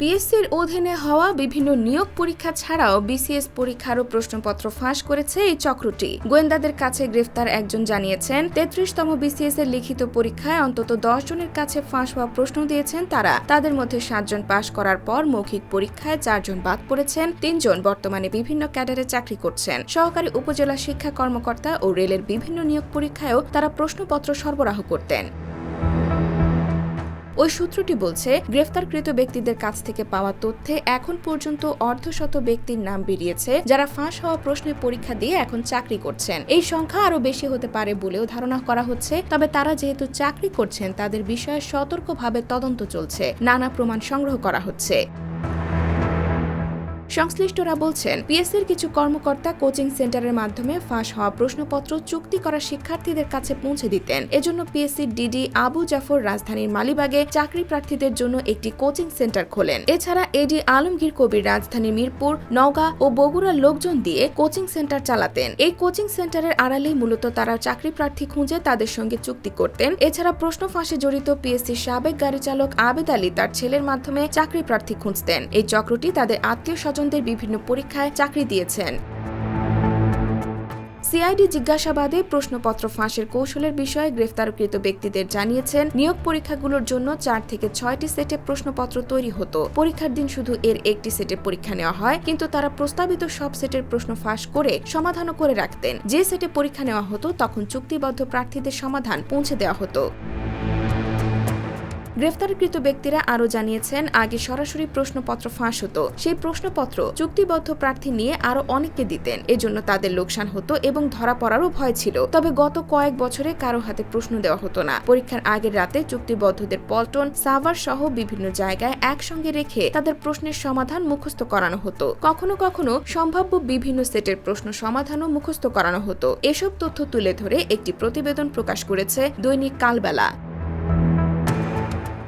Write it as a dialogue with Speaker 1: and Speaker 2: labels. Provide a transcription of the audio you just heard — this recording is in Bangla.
Speaker 1: পিএসসির অধীনে হওয়া বিভিন্ন নিয়োগ পরীক্ষা ছাড়াও বিসিএস পরীক্ষারও প্রশ্নপত্র ফাঁস করেছে এই চক্রটি। গোয়েন্দাদের কাছে গ্রেফতার একজন জানিয়েছেন, তেত্রিশতম বিসিএস এর লিখিত পরীক্ষায় অন্তত দশ জনের কাছে ফাঁস হওয়া প্রশ্ন দিয়েছেন তারা। তাদের মধ্যে সাতজন পাশ করার পর মৌখিক পরীক্ষায় চারজন বাদ পড়েছেন, তিনজন বর্তমানে বিভিন্ন ক্যাডারে চাকরি করছেন। সহকারী উপজেলা শিক্ষা কর্মকর্তা ও রেলের বিভিন্ন নিয়োগ পরীক্ষায়ও তারা প্রশ্নপত্র সরবরাহ করতেন। ওই সূত্রটি বলছে, গ্রেফতারকৃত ব্যক্তিদের কাছ থেকে পাওয়া তথ্যে এখন পর্যন্ত অর্ধশত ব্যক্তির নাম বেরিয়েছে, যারা ফাঁস হওয়া প্রশ্নে পরীক্ষা দিয়ে এখন চাকরি করছেন। এই সংখ্যা আরও বেশি হতে পারে বলেও ধারণা করা হচ্ছে, তবে তারা যেহেতু চাকরি করছেন, তাদের বিষয়ে সতর্কভাবে তদন্ত চলছে। নানা প্রমাণ সংগ্রহ করা হচ্ছে। সংশ্লিষ্টরা বলছেন, পিএসসির কিছু কর্মকর্তা কোচিং সেন্টারের মাধ্যমে ফাঁস হওয়া প্রশ্নপত্র চুক্তি করা শিক্ষার্থীদের কাছে পৌঁছে দিতেন। এজন্য পিএসসির ডিডি আবু জাফর রাজধানীর মালিবাগে চাকরি প্রার্থীদের জন্য একটি কোচিং সেন্টার খোলেন। এছাড়া এডি আলমগীর কবির রাজধানী মিরপুর, নওগাঁ ও বগুড়ার লোকজন দিয়ে কোচিং সেন্টার চালাতেন। এই কোচিং সেন্টারের আড়ালেই মূলত তারা চাকরি প্রার্থী খুঁজে তাদের সঙ্গে চুক্তি করতেন। এছাড়া প্রশ্ন ফাঁসে জড়িত পিএসসির সাবেক গাড়ি চালক আবেদ আলী তার ছেলের মাধ্যমে চাকরি প্রার্থী খুঁজতেন। এই চক্রটি তাদের আত্মীয় স্বজনদের বিভিন্ন পরীক্ষায় চাকরি দিয়েছেন। সিআইডি জিজ্ঞাসাবাদে প্রশ্নপত্র ফাঁসের কৌশলের বিষয়ে গ্রেফতারকৃত ব্যক্তিদের জানিয়েছেন, নিয়োগ পরীক্ষাগুলোর জন্য চার থেকে ছয়টি সেটে প্রশ্নপত্র তৈরি হতো। পরীক্ষার দিন শুধু এর একটি সেটে পরীক্ষা নেওয়া হয়, কিন্তু তারা প্রস্তাবিত সব সেটের প্রশ্ন ফাঁস করে সমাধানও করে রাখতেন। যে সেটে পরীক্ষা নেওয়া হতো, তখন চুক্তিবদ্ধ প্রার্থীদের সমাধান পৌঁছে দেওয়া হতো। গ্রেফতারকৃত ব্যক্তিরা আরও জানিয়েছেন, আগে সরাসরি প্রশ্নপত্র ফাঁস হতো। সেই প্রশ্নপত্র চুক্তিবদ্ধ প্রার্থী নিয়ে আরও অনেককে দিতেন। এজন্য তাদের লোকসান হতো এবং ধরা পড়ারও ভয় ছিল। তবে গত কয়েক বছরে কারও হাতে প্রশ্ন দেওয়া হতো না। পরীক্ষার আগের রাতে চুক্তিবদ্ধদের পল্টন, সাভার সহ বিভিন্ন জায়গায় একসঙ্গে রেখে তাদের প্রশ্নের সমাধান মুখস্থ করানো হতো। কখনো কখনো সম্ভাব্য বিভিন্ন সেটের প্রশ্ন সমাধানও মুখস্থ করানো হতো। এসব তথ্য তুলে ধরে একটি প্রতিবেদন প্রকাশ করেছে দৈনিক Kalbela.